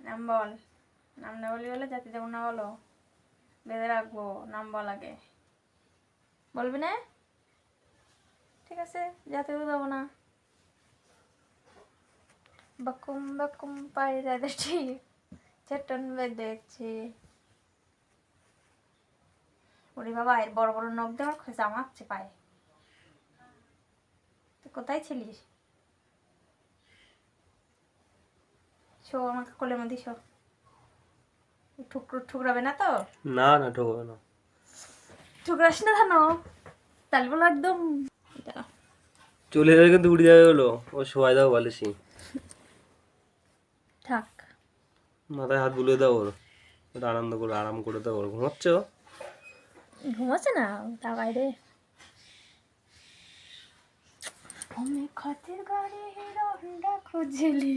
নাম বল নাম না বলি বলে জাতি না বলো। বেঁধে রাখব, নাম বল আগে। বলবি না? ঠিক আছে জাতিও দেবো না। বকুম বকুম দেখছি। চেটন দেখছি। ওরে বাবা, এর বড় বড় নখ দেওয়ার খোঁজা মাপছে পায়ে। তুই কোথায় ছিলিস? শো আমাকে কোলের মধ্যে শো ঠুকরো ঠুকরাবে না তো না না ঠকবে না ঠুকরাস না জানো তাহলে বলো একদম দাঁড়া। চলে যাবে কিন্তু উড়ে যাবে হলো ও শোয়াই দাও বলেছি থাক মাথায় হাত বুলিয়ে দাও ওর ওটা আনন্দ করে আরাম করে দাও ওর ঘুমাচ্ছ ঘুমাচ্ছে না তা বাইরে हमें खातिर गाड़ी हीरो होंडा खोजली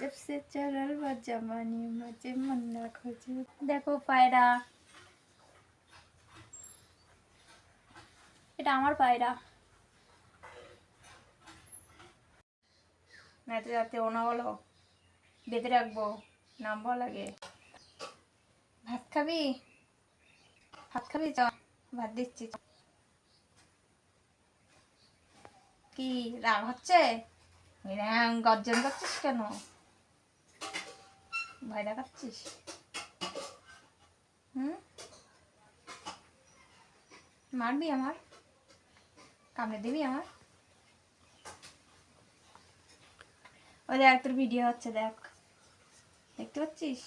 जब से चलल बा जमानी मुझे मन्ना खोजे দেখো পায়রা এটা আমার পায়রা না তো যাতে ওনা বলো বেঁধে রাখবো নাম বল আগে ভাত খাবি ভাত খাবি চ ভাত দিচ্ছি চ। কি রাগ হচ্ছে এরম গর্জন করছিস কেন ভয় দেখাচ্ছিস হুম? মারবি আমার? কামড়ে দিবি আমার? ওই দেখ, তোর ভিডিও হচ্ছে, দেখ। দেখতে পাচ্ছিস?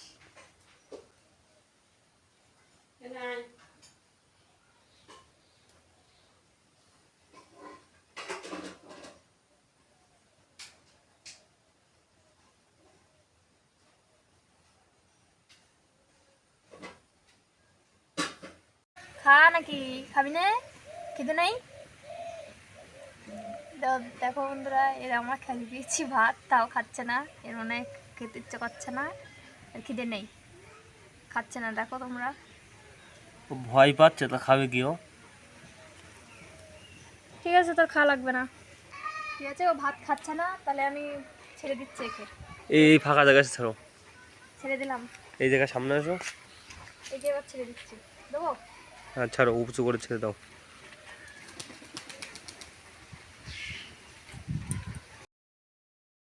খা নাকি খাবি না? খেতে নাই? দেখো বন্ধুরা এর আমরা খেতে দিয়েছি ভাত তাও খাচ্ছে না। এর মনে হয় খেতে ইচ্ছে করছে না আর খিদে নেই। খাচ্ছে না দেখো তোমরা। ভয় পাচ্ছে তো খাবে কি ও? ঠিক আছে তোর খাওয়া লাগবে না। ঠিক আছে ও ভাত খাচ্ছে না তাহলে আমি ছেড়ে দিচ্ছি একে। এই এই ফাঁকা জায়গায় ছাড়ো। ছেড়ে দিলাম। এই জায়গায় সামনে আসো এই যে এবার ছেড়ে দিচ্ছি। দেবো? ছাড়ো উঁচু করে ছেড়ে দাও।